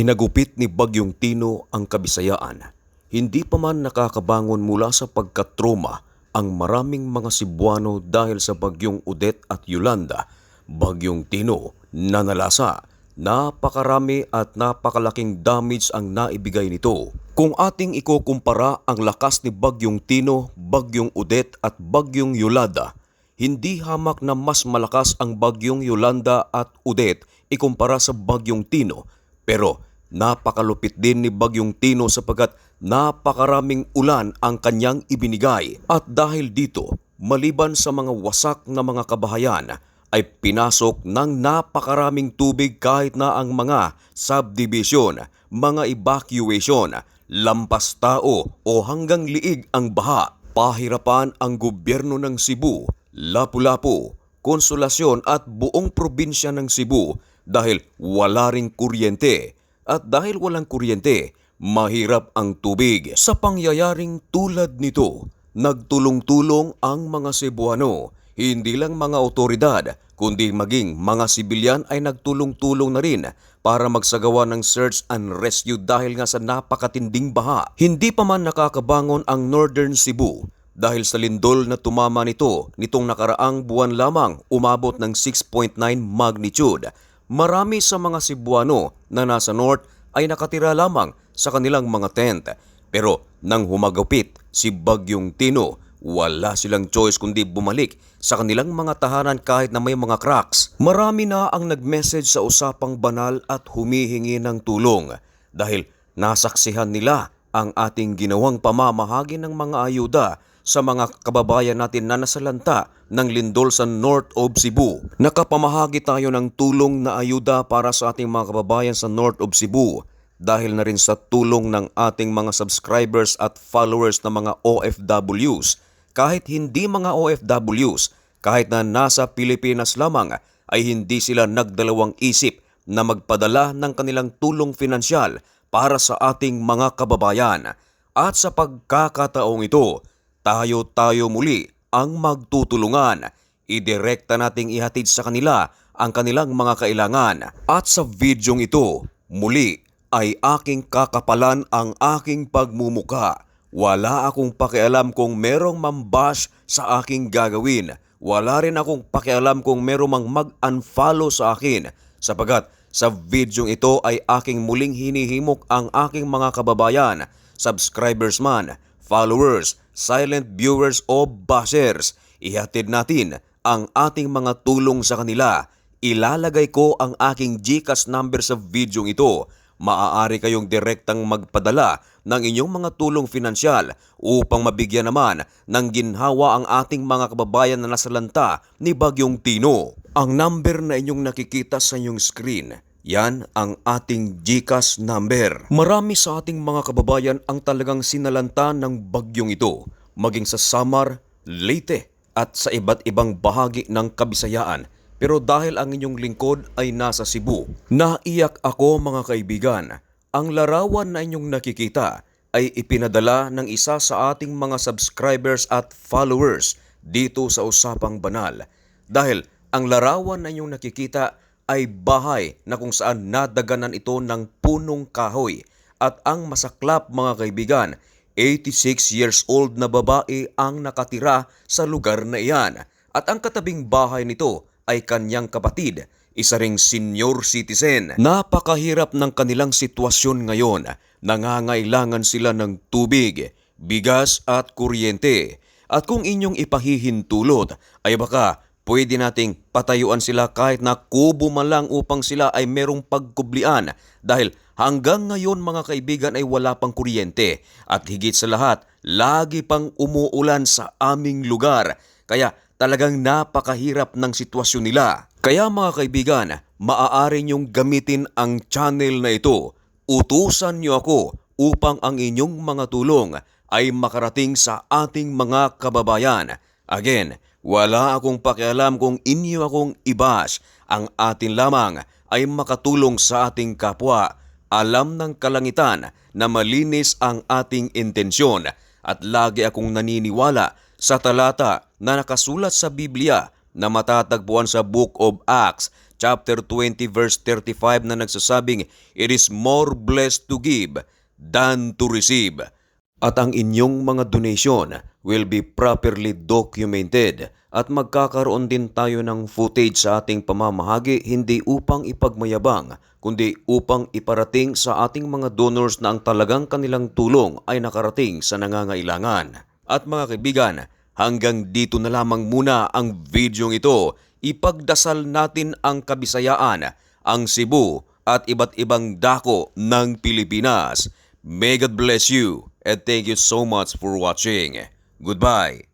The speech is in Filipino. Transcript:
Hinagupit ni Bagyong Tino ang kabisayaan. Hindi pa man nakakabangon mula sa pagkatroma ang maraming mga Cebuano dahil sa Bagyong Udet at Yolanda. Bagyong Tino nanalasa. Napakarami at napakalaking damage ang naibigay nito. Kung ating ikukumpara ang lakas ni Bagyong Tino, Bagyong Udet at Bagyong Yolanda, hindi hamak na mas malakas ang Bagyong Yolanda at Udet ikumpara sa Bagyong Tino. Pero napakalupit din ni Bagyong Tino sapagkat napakaraming ulan ang kanyang ibinigay. At dahil dito, maliban sa mga wasak na mga kabahayan, ay pinasok ng napakaraming tubig kahit na ang mga subdivision, mga evacuation, lampas tao o hanggang liig ang baha. Pahirapan ang gobyerno ng Cebu, Lapu-Lapu, Konsolasyon at buong probinsya ng Cebu dahil wala ring kuryente. At dahil walang kuryente, mahirap ang tubig. Sa pangyayaring tulad nito, nagtulong-tulong ang mga Cebuano. Hindi lang mga otoridad, kundi maging mga sibilyan ay nagtulong-tulong na rin para magsagawa ng search and rescue dahil nga sa napakatinding baha. Hindi pa man nakakabangon ang Northern Cebu dahil sa lindol na tumama nito nitong nakaraang buwan lamang umabot ng 6.9 magnitude. Marami sa mga Cebuano na nasa north ay nakatira lamang sa kanilang mga tent. Pero nang humagupit si Bagyong Tino, wala silang choice kundi bumalik sa kanilang mga tahanan kahit na may mga cracks. Marami na ang nag-message sa usapang banal at humihingi ng tulong dahil nasaksihan nila ang ating ginawang pamamahagi ng mga ayuda sa mga kababayan natin na nasalanta ng lindol sa North of Cebu. Nakapamahagi tayo ng tulong na ayuda para sa ating mga kababayan sa North of Cebu dahil na rin sa tulong ng ating mga subscribers at followers na mga OFWs. Kahit hindi mga OFWs, kahit na nasa Pilipinas lamang ay hindi sila nagdalawang isip na magpadala ng kanilang tulong pinansyal para sa ating mga kababayan. At sa pagkakataong ito, tayo-tayo muli ang magtutulungan. Idirekta nating ihatid sa kanila ang kanilang mga kailangan. At sa videong ito, muli ay aking kakapalan ang aking pagmumuka. Wala akong pakialam kung merong mambash sa aking gagawin. Wala rin akong pakialam kung merong mang mag-unfollow sa akin sapagat sa videong ito ay aking muling hinihimok ang aking mga kababayan, subscribers man, followers, silent viewers o bashers. Ihatid natin ang ating mga tulong sa kanila. Ilalagay ko ang aking GCash number sa videong ito maaari kayong direktang magpadala ng inyong mga tulong finansyal upang mabigyan naman ng ginhawa ang ating mga kababayan na nasalanta ni Bagyong Tino. Ang number na inyong nakikita sa inyong screen, yan ang ating GCash number. Marami sa ating mga kababayan ang talagang sinalanta ng bagyong ito, maging sa Samar, Leyte at sa iba't ibang bahagi ng Kabisayaan pero dahil ang inyong lingkod ay nasa Cebu, naiyak ako mga kaibigan. Ang larawan na inyong nakikita ay ipinadala ng isa sa ating mga subscribers at followers dito sa Usapang Banal. Dahil ang larawan na inyong nakikita ay bahay na kung saan nadaganan ito ng punong kahoy. At ang masaklap mga kaibigan, 86 years old na babae ang nakatira sa lugar na iyan. At ang katabing bahay nito ay kanyang kapatid, isa ring senior citizen. Napakahirap ng kanilang sitwasyon ngayon. Nangangailangan sila ng tubig, bigas at kuryente. At kung inyong ipahihintulot, ay baka pwede nating patayuan sila kahit na kubo man lang upang sila ay merong pagkublian dahil hanggang ngayon mga kaibigan ay wala pang kuryente at higit sa lahat, lagi pang umuulan sa aming lugar. Kaya talagang napakahirap ng sitwasyon nila. Kaya mga kaibigan, maaari niyong gamitin ang channel na ito. Utusan niyo ako upang ang inyong mga tulong ay makarating sa ating mga kababayan. Again, wala akong pakialam kung inyo akong ibas. Ang atin lamang ay makatulong sa ating kapwa. Alam ng kalangitan na malinis ang ating intensyon at lagi akong naniniwala sa talata na nakasulat sa Biblia na matatagpuan sa Book of Acts chapter 20 verse 35 na nagsasabing, It is more blessed to give than to receive. At ang inyong mga donation will be properly documented at magkakaroon din tayo ng footage sa ating pamamahagi hindi upang ipagmayabang kundi upang iparating sa ating mga donors na ang talagang kanilang tulong ay nakarating sa nangangailangan. At mga kaibigan, hanggang dito na lamang muna ang videong ito. Ipagdasal natin ang kabisayaan, ang Cebu at iba't ibang dako ng Pilipinas. May God bless you and thank you so much for watching. Goodbye.